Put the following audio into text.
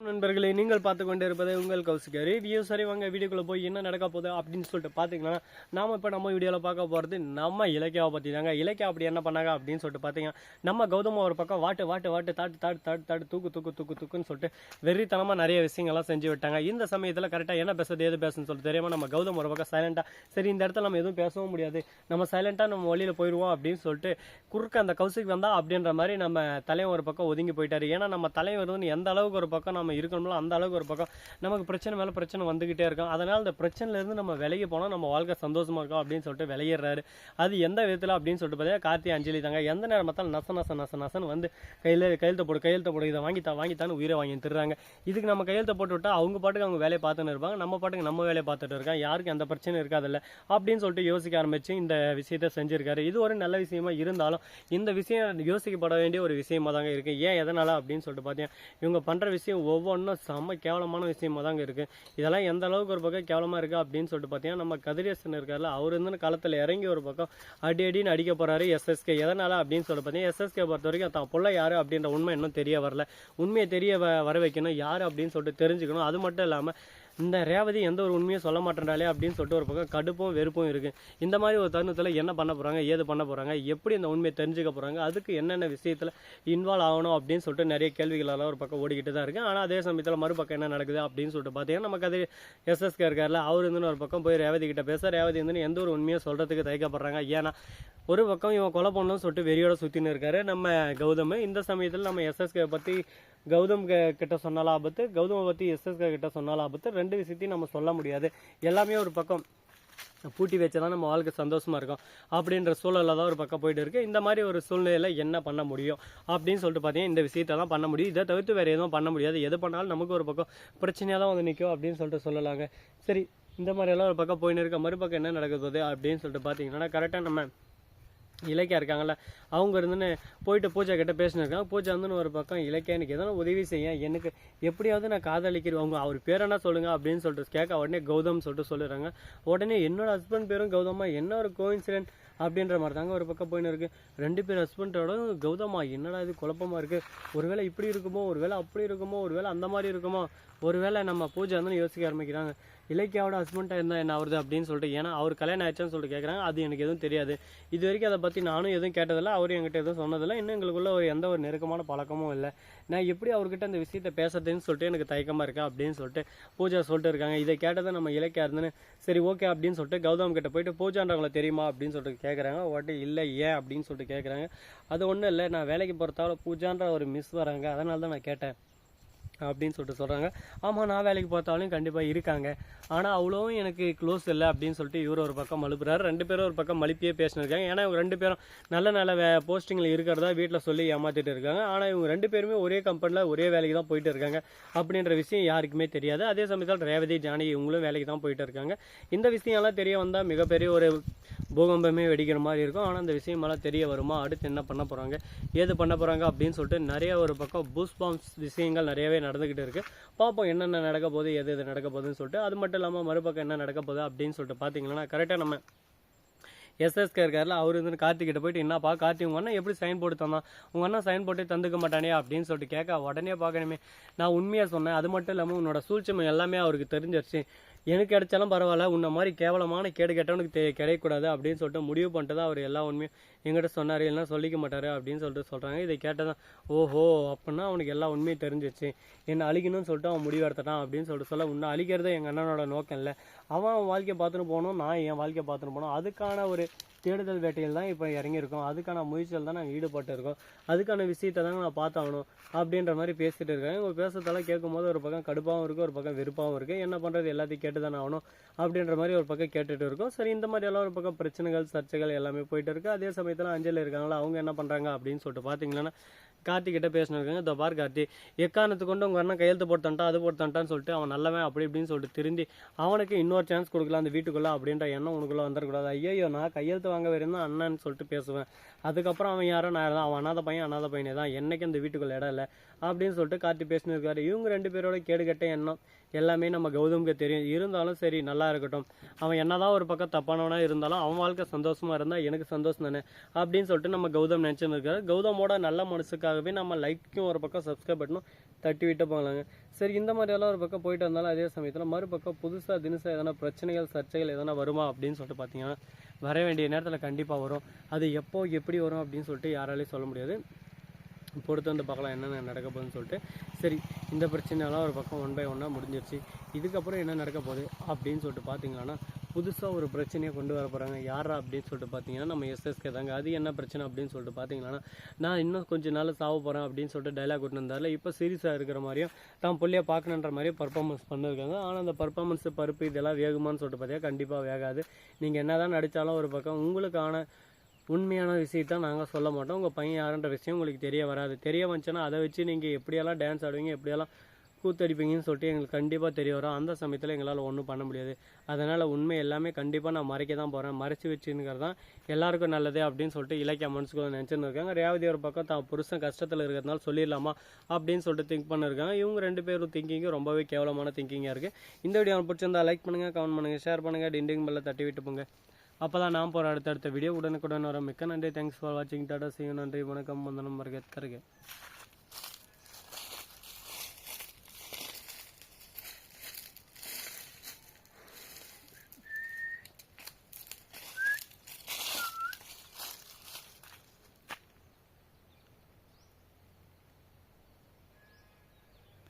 நண்பர்களே நீங்கள் பார்த்து கொண்டு இருப்பது உங்கள் கௌசிக ரிவ்யூ சரி வாங்க வீடியோக்குள்ள போய் என்ன நடக்க போகுது அப்படின்னு சொல்லிட்டு பார்த்தீங்கன்னா நாம் இப்போ நம்ம வீடியோவில் பார்க்க போகிறது நம்ம இலக்கியாவை பற்றி தாங்க. இலக்கியா அப்படி என்ன பண்ணாங்க அப்படின்னு சொல்லிட்டு பார்த்தீங்கன்னா நம்ம கௌதம ஒரு பக்கம் வாட்டு வாட்டு வாட்டு தாட்டு தாட்டு தாட்டு தாட்டு தூக்கு தூக்கு தூக்கு தூக்குன்னு சொல்லிட்டு வெறித்தனமாக நிறைய விஷயங்கள்லாம் செஞ்சு விட்டாங்க. இந்த சமயத்தில் கரெக்டாக என்ன பேசுறது எது பேசுன்னு சொல்லிட்டு தெரியாமல் நம்ம கௌதம் ஒரு பக்கம் சைலண்டாக சரி இந்த இடத்துல நம்ம எதுவும் பேசவும் முடியாது. நம்ம சைலண்டாக நம்ம வழியில் போயிடுவோம் அப்படின்னு சொல்லிட்டு குறுக்க அந்த கௌசிக் வந்தால் அப்படின்ற மாதிரி நம்ம தலைவன் ஒரு பக்கம் ஒதுங்கி போயிட்டாரு. ஏன்னா நம்ம தலைவர் வந்து எந்த அளவுக்கு ஒரு பக்கம் நம்ம இருக்கணும்ல அந்த அளவுக்கு ஒரு பக்கம். நமக்கு பிரச்சனை மேலே பிரச்சனை வந்துக்கிட்டே இருக்கும். அதனால் அந்த பிரச்சனையில இருந்து நம்ம விலகி போனால் நம்ம வாழ்க்கை சந்தோஷமா இருக்கும் அப்படின்னு சொல்லிட்டு விளையிடுறாரு அது எந்த விதத்தில் அப்படின்னு சொல்லிட்டு பார்த்தீங்கன்னா கார்த்தி அஞ்சலி தாங்க. எந்த நேரம் பார்த்தாலும் நச நச நச நசன்னு வந்து கையில் கையெழுத்த போடு கையெழுத்த போடு இதை வாங்கித்தா வாங்கித்தான்னு உயிரை வாங்கி தருறாங்க இதுக்கு நம்ம கையெழுத்த போட்டு விட்டா அவங்க பாட்டுக்கு அவங்க வேலையை பார்த்துன்னு இருப்பாங்க. நம்ம பாட்டுக்கு நம்ம வேலையை பார்த்துட்டு இருக்கோம் யாருக்கும் எந்த பிரச்சனையும் இருக்காதுல்ல. அப்படின்னு சொல்லிட்டு யோசிக்க ஆரம்பிச்சு இந்த விஷயத்தை செஞ்சிருக்காரு. இது ஒரு நல்ல விஷயமா இருந்தாலும் இந்த விஷயம் யோசிக்கப்பட வேண்டிய ஒரு விஷயமா தாங்க இருக்கு. ஏன் எதனால அப்படின்னு சொல்லிட்டு பார்த்தீங்கன்னா இவங்க பண்ற விஷயம் ஒவ்வொன்றும் செம்ம கேவலமான விஷயமா தாங்க இருக்குது இதெல்லாம் எந்த அளவுக்கு ஒரு பக்கம் கேவலமாக இருக்குது அப்படின்னு சொல்லிட்டு பார்த்தீங்கன்னா நம்ம கதிரேசன் இருக்கார்ல அவர் இருந்த களத்தில் இறங்கி ஒரு பக்கம் அடி அடின்னு அடிக்க போகிறாரு எஸ்எஸ்கே எதனால் அப்படின்னு சொல்லிட்டு பார்த்தீங்கன்னா எஸ்எஸ்கே பொறுத்த வரைக்கும் தான் பிள்ளை யாரு அப்படின்ற உண்மை இன்னும் தெரிய வரல. உண்மையை தெரிய வ- வர வைக்கணும். யார் அப்படின்னு சொல்லிட்டு தெரிஞ்சுக்கணும். அது மட்டும் இல்லாமல் இந்த ரேவதி எந்த ஒரு உண்மையும் சொல்ல மாட்டேன்றாலே அப்படின்னு சொல்லிட்டு ஒரு பக்கம் கடுப்பும் வெறுப்பும் இருக்கு. இந்த மாதிரி ஒரு தருணத்தில் என்ன பண்ண போறாங்க ஏது பண்ண போறாங்க எப்படி இந்த உண்மையை தெரிஞ்சுக்க போறாங்க அதுக்கு என்னென்ன விஷயத்துல இன்வால்வ் ஆகணும் அப்படின்னு சொல்லிட்டு நிறைய கேள்விகளெல்லாம் ஒரு பக்கம் ஓடிக்கிட்டு தான் இருக்கு. ஆனால் அதே சமயத்தில் மறுபக்கம் என்ன நடக்குது அப்படின்னு சொல்லிட்டு பார்த்தீங்கன்னா நமக்கு அது எஸ்எஸ்கே இருக்கார்ல அவர் வந்து ஒரு பக்கம் போய் ரேவதி கிட்ட பேச ரேவதி வந்து எந்த ஒரு உண்மையும் சொல்றதுக்கு தயக்கப்படுறாங்க. ஏன்னா ஒரு பக்கம் இவன் கொலை பண்ணணும்னு சொல்லிட்டு வெறியோட சுற்றின்னு இருக்காரு. நம்ம கௌதம் இந்த சமயத்தில் நம்ம எஸ்எஸ்கே பத்தி கௌதம் கிட்ட சொன்னாலும் ஆபத்து கௌதம பத்தி எஸ்எஸ்கே கிட்ட சொன்னாலும் ஆபத்து ரெண்டு விஷயத்தையும் நம்ம சொல்ல முடியாது. எல்லாமே ஒரு பக்கம் பூட்டி வச்சதான் நம்ம வாழ்க்கை சந்தோஷமா இருக்கும். அப்படின்ற சூழல்ல தான் ஒரு பக்கம் போயிட்டு இருக்கு. இந்த மாதிரி ஒரு சூழ்நிலையில என்ன பண்ண முடியும் அப்படின்னு சொல்லிட்டு பார்த்தீங்கன்னா இந்த விஷயத்தை தான் பண்ண முடியும். இதை தவிர்த்து வேற எதுவும் பண்ண முடியாது. எது பண்ணாலும் நமக்கு ஒரு பக்கம் பிரச்சனையாக தான் வந்து நிற்கும் அப்படின்னு சொல்லிட்டு சொல்லலாங்க. சரி இந்த மாதிரி எல்லாம் ஒரு பக்கம் போயின்னு இருக்க மறுபக்கம் என்ன நடக்குது அப்படின்னு சொல்லிட்டு பார்த்தீங்கன்னா கரெக்டாக நம்ம இலக்கியா இருக்காங்கல்ல அவங்க இருந்துன்னு போயிட்டு பூஜா கிட்ட பேசினிருக்காங்க பூஜா வந்து ஒரு பக்கம் இலக்கியா எனக்கு எதனா உதவி செய்ய எனக்கு எப்படியாவது நான் காதலிக்கிறேன். அவங்க அவர் பேர் என்ன சொல்லுங்க அப்படின்னு சொல்லிட்டு கேட்க உடனே கௌதம் சொல்லிட்டு சொல்லிடுறாங்க. உடனே என்னோட ஹஸ்பண்ட் பேரும் கௌதமா என்ன ஒரு கோயின்சிடென்ட் அப்படின்ற மாதிரி தாங்க ஒரு பக்கம் போயின்னு இருக்கு. ரெண்டு பேர் ஹஸ்பண்டோட கௌதமா என்னடா இது குழப்பமா இருக்கு. ஒருவேளை இப்படி இருக்குமோ ஒருவேளை அப்படி இருக்குமோ ஒருவேளை அந்த மாதிரி இருக்குமோ. ஒருவேளை நம்ம பூஜை வந்து யோசிக்க ஆரம்பிக்கிறாங்க. இலக்கியாவோட ஹஸ்பண்டாக இருந்தால் என்ன ஆகுது அப்படின்னு சொல்லிட்டு ஏன்னா அவர் கல்யாணம் ஆயிடுச்சுன்னு சொல்லிட்டு கேட்குறாங்க அது எனக்கு எதுவும் தெரியாது. இது வரைக்கும் அதை பற்றி நானும் எதுவும் கேட்டதில்லை. அவரும் என்கிட்ட எதுவும் சொன்னதில்லை. இன்னும் எங்களுக்குள்ள ஒரு எந்த ஒரு நெருக்கமான பழக்கமும் இல்லை. நான் எப்படி அவர்கிட்ட அந்த விஷயத்தை பேசுறதுன்னு சொல்லிட்டு எனக்கு தயக்கமாக இருக்கா அப்படின்னு சொல்லிட்டு பூஜா சொல்லிட்டு இருக்காங்க. இதை கேட்டதை நம்ம இலக்கியா இருந்துன்னு சரி ஓகே அப்படின்னு சொல்லிட்டு கௌதம் கிட்ட போயிட்டு பூஜான்றவங்களை தெரியுமா? அப்படின்னு சொல்லிட்டு கேட்குறாங்க உடனே இல்லை ஏன்? அப்படின்னு சொல்லிட்டு கேட்குறாங்க அது ஒன்றும் இல்லை. நான் வேலைக்கு போகிறதால பூஜான்ற ஒரு மிஸ் வராங்க. அதனால தான் நான் கேட்டேன். அப்படின்னு சொல்லிட்டு சொல்கிறாங்க ஆமாம் நான் வேலைக்கு பார்த்தாலும் கண்டிப்பாக இருக்காங்க. ஆனால் அவ்வளோவும் எனக்கு க்ளோஸ் இல்லை அப்படின்னு சொல்லிட்டு இவர் ஒரு பக்கம் மழுப்புறாரு. ரெண்டு பேரும் ஒரு பக்கம் மழுப்பியே பேசினிருக்காங்க. ஏன்னா இவங்க ரெண்டு பேரும் நல்ல நல்ல வே போஸ்டிங்கில் இருக்கிறதா வீட்டில் சொல்லி ஏமாத்திட்டு இருக்காங்க. ஆனால் இவங்க ரெண்டு பேருமே ஒரே கம்பெனியில் ஒரே வேலைக்கு தான் போயிட்டு இருக்காங்க. அப்படின்ற விஷயம் யாருக்குமே தெரியாது. அதே சமயத்தில் ரேவதி ஜானகி இவங்களும் வேலைக்கு தான் போயிட்டு இருக்காங்க. இந்த விஷயம்லாம் தெரிய வந்தால் மிகப்பெரிய ஒரு பூகம்பமே வெடிக்கிற மாதிரி இருக்கும். ஆனால் அந்த விஷயமெல்லாம் தெரிய வருமா? அடுத்து என்ன பண்ண போகிறாங்க ஏது பண்ண போகிறாங்க அப்படின்னு சொல்லிட்டு நிறைய ஒரு பக்கம் பூஸ் பாம்ஸ் விஷயங்கள் நிறையவே நடந்துக்கிட்டு இருக்குது பார்ப்போம் என்னென்ன நடக்க போகுது எது எது நடக்க போகுதுன்னு சொல்லிட்டு. அது மட்டும் இல்லாமல் மறுபக்கம் என்ன நடக்க போகுது அப்படின்னு சொல்லிட்டு பார்த்தீங்கன்னா கரெக்டாக நம்ம எஸ்எஸ்கே இருக்கார்ல அவர் வந்து கார்த்திகிட்ட போயிட்டு என்னப்பா கார்த்தி உங்க அண்ணன் எப்படி சைன் போட்டு தந்தான்? உங்கள் அண்ணன் சைன் போட்டு தந்துக்க மாட்டானே? அப்படின்னு சொல்லிட்டு கேட்க உடனே பார்க்கணுமே. நான் உண்மையாக சொன்னேன். அது மட்டும் இல்லாமல் உன்னோட சூழ்ச்சிமை எல்லாமே அவருக்கு தெரிஞ்சிருச்சு. எனக்கு கிடைச்சாலும் பரவாயில்ல உன்ன மாதிரி கேவலமான கேடு கெட்டவனுக்கு தெ- கிடைக்கூடாது அப்படின்னு சொல்லிட்டு முடிவு பண்ணிட்டு தான் அவர் எல்லா உண்மையும் எங்கிட்ட சொன்னார் இல்லைனா சொல்லிக்க மாட்டார் அப்படின்னு சொல்லிட்டு சொல்கிறாங்க இதை கேட்டதான் ஓஹோ அப்படின்னா அவனுக்கு எல்லா உண்மையும் தெரிஞ்சிச்சு என்னை அழிக்கணும்னு சொல்லிட்டு அவன் முடிவெடுத்தான் அப்படின்னு சொல்லிட்டு சொல்ல உன்னை அழிக்கிறது எங்கள் அண்ணனோட நோக்கம் இல்லை அவன் அவன் வாழ்க்கையை பார்த்துன்னு போகணும் நான் என் வாழ்க்கையை பார்த்துன்னு போகணும். அதுக்கான ஒரு தேடுதல் வேட்டையில் தான் இப்போ இறங்கியிருக்கோம். அதுக்கான முயற்சியில் தான் நாங்கள் ஈடுபட்டு இருக்கோம் அதுக்கான விஷயத்தை தான் நான் பார்த்தாகணும் அப்படின்ற மாதிரி பேசிட்டு இருக்காங்க இவங்க பேசுறதெல்லாம் கேட்கும்போது ஒரு பக்கம் கடுப்பாகவும் இருக்குது ஒரு பக்கம் வெறுப்பாகவும் இருக்குது என்ன பண்ணுறது எல்லாத்தையும் கேட்டு தானே ஆகணும் அப்படின்ற மாதிரி ஒரு பக்கம் கேட்டுட்டு இருக்கோம். சரி இந்த மாதிரி எல்லாம் ஒரு பக்கம் பிரச்சனைகள் சர்ச்சைகள் எல்லாமே போயிட்டு இருக்குது அதே சமயத்தில் அஞ்சலில் இருக்காங்களா அவங்க என்ன பண்ணுறாங்க அப்படின்னு சொல்லிட்டு பார்த்தீங்கன்னா கார்த்தி கிட்ட பேசினிருக்காங்க இதோ பார் கார்த்தி எக்காரணத்து கொண்டு உங்க அண்ணன் கையெழுத்து போட்டான்ட்டா அது போட்டான்ட்டான்னு சொல்லிட்டு அவன் நல்லவன் அப்படி இப்படின்னு சொல்லிட்டு திருந்தி அவனுக்கு இன்னொரு சான்ஸ் கொடுக்கலாம் அந்த வீட்டுக்குள்ள அப்படின்ற எண்ணம் உனக்குள்ள வந்துடக்கூடாது ஐயோ நான் கையெழுத்து வாங்க வரையும் அண்ணன்னு சொல்லிட்டு பேசுவேன். அதுக்கப்புறம் அவன் யாரோ நான் தான் அவன் அனாதை பையன் அனாதை பையனே தான். என்னைக்கு அந்த வீட்டுக்குள்ள இடம் இல்லை? அப்படின்னு சொல்லிட்டு கார்த்தி பேசினிருக்காரு. இவங்க ரெண்டு பேரோட கேடுகட்ட எண்ணம் எல்லாமே நம்ம கௌதமுக்கு தெரியும். இருந்தாலும் சரி நல்லா இருக்கட்டும். அவன் என்னதான் ஒரு பக்கம் தப்பானவனா இருந்தாலும் அவன் வாழ்க்கை சந்தோஷமா இருந்தால் எனக்கு சந்தோஷம் தானே? அப்படின்னு சொல்லிட்டு நம்ம கௌதம் நினைச்சுன்னு இருக்காரு கௌதமோட நல்ல மனசுக்காகவே நம்ம லைக்கும் ஒரு பக்கம் சப்ஸ்கிரைப் பண்ணணும் தட்டி விட்டு போகலாங்க. சரி இந்த மாதிரியெல்லாம் ஒரு பக்கம் போயிட்டு வந்தாலும் அதே சமயத்தில் மறுபக்கம் புதுசாக தினசாக எதனா பிரச்சனைகள் சர்ச்சைகள் எதனா வருமா அப்படின்னு சொல்லிட்டு பார்த்தீங்கன்னா வர வேண்டிய நேரத்தில் கண்டிப்பாக வரும். அது எப்போ எப்படி வரும் அப்படின்னு சொல்லிட்டு யாராலையும் சொல்ல முடியாது. பொறுத்து வந்து பார்க்கலாம் என்னென்ன நடக்க போகுதுன்னு சொல்லிட்டு. சரி இந்த பிரச்சனையெல்லாம் ஒரு பக்கம் ஒன் பை ஒன்னாக முடிஞ்சிருச்சு. இதுக்கப்புறம் என்ன நடக்க போகுது அப்படின்னு சொல்லிட்டு பார்த்தீங்கன்னா புதுசாக ஒரு பிரச்சனையை கொண்டு வர போகிறாங்க யாரா அப்படின்னு சொல்லிட்டு பார்த்தீங்கன்னா நம்ம எஸ்எஸ்கே தாங்க. அது என்ன பிரச்சனை அப்படின்னு சொல்லிட்டு பார்த்தீங்கன்னா நான் இன்னும் கொஞ்சம் நாள் சாவ போகிறேன் அப்படின்னு சொல்லிட்டு டைலாக் விட்டுருந்தால இப்போ சீரியஸாக இருக்கிற மாதிரியும் தான் பிள்ளைய பார்க்கணுன்ற மாதிரியும் பர்ஃபார்மன்ஸ் பண்ணிருக்காங்க. ஆனால் அந்த பர்ஃபார்மன்ஸ் பருப்பு இதெல்லாம் வேகுமான்னு சொல்லிட்டு பார்த்தீங்கன்னா கண்டிப்பாக வேகாது. நீங்கள் என்ன தான் நடித்தாலும் ஒரு பக்கம் உங்களுக்கான உண்மையான விஷயத்தான் நாங்கள் சொல்ல மாட்டோம். உங்கள் பையன் யாருன்ற விஷயம் உங்களுக்கு தெரிய வராது. தெரிய வந்துச்சுன்னா அதை வச்சு நீங்கள் எப்படியெல்லாம் டான்ஸ் ஆடுவீங்க எப்படியெல்லாம் கூத்தடிப்பீங்கன்னு சொல்லிட்டு எங்களுக்கு கண்டிப்பாக தெரிய வரும். அந்த சமயத்தில் எங்களால் ஒன்றும் பண்ண முடியாது. அதனால் உண்மை எல்லாமே கண்டிப்பாக நான் மறைக்க தான் போகிறேன் மறைச்சி வச்சுங்கிறது தான் எல்லாருக்கும் நல்லது அப்படின்னு சொல்லிட்டு இலக்கிய மனசுக்குள்ள நினச்சின்னு இருக்காங்க ரேவதி ஒரு பக்கம் தான் புருஷன் கஷ்டத்தில் இருக்கிறதுனால சொல்லிடலாமா அப்படின்னு சொல்லிட்டு திங்க் பண்ணிருக்காங்க. இவங்க ரெண்டு பேரும் திங்கிங்கும் ரொம்பவே கேவலமான திங்கிங்காக இருக்குது இந்த வீடியோ பிடிச்சிருந்தா லைக் பண்ணுங்கள் கமெண்ட் பண்ணுங்கள் ஷேர் பண்ணுங்கள் டிண்டிங் பெல்ல தட்டி விட்டு போங்க. அப்போ தான் நான் போகிற அடுத்தடுத்த வீடியோ உடனுக்குடன் வர மிக்க நன்றி. தேங்க்ஸ் ஃபார் வாட்சிங் டாடா செய்யும் நன்றி. வணக்கம். வந்தனம். மருகத்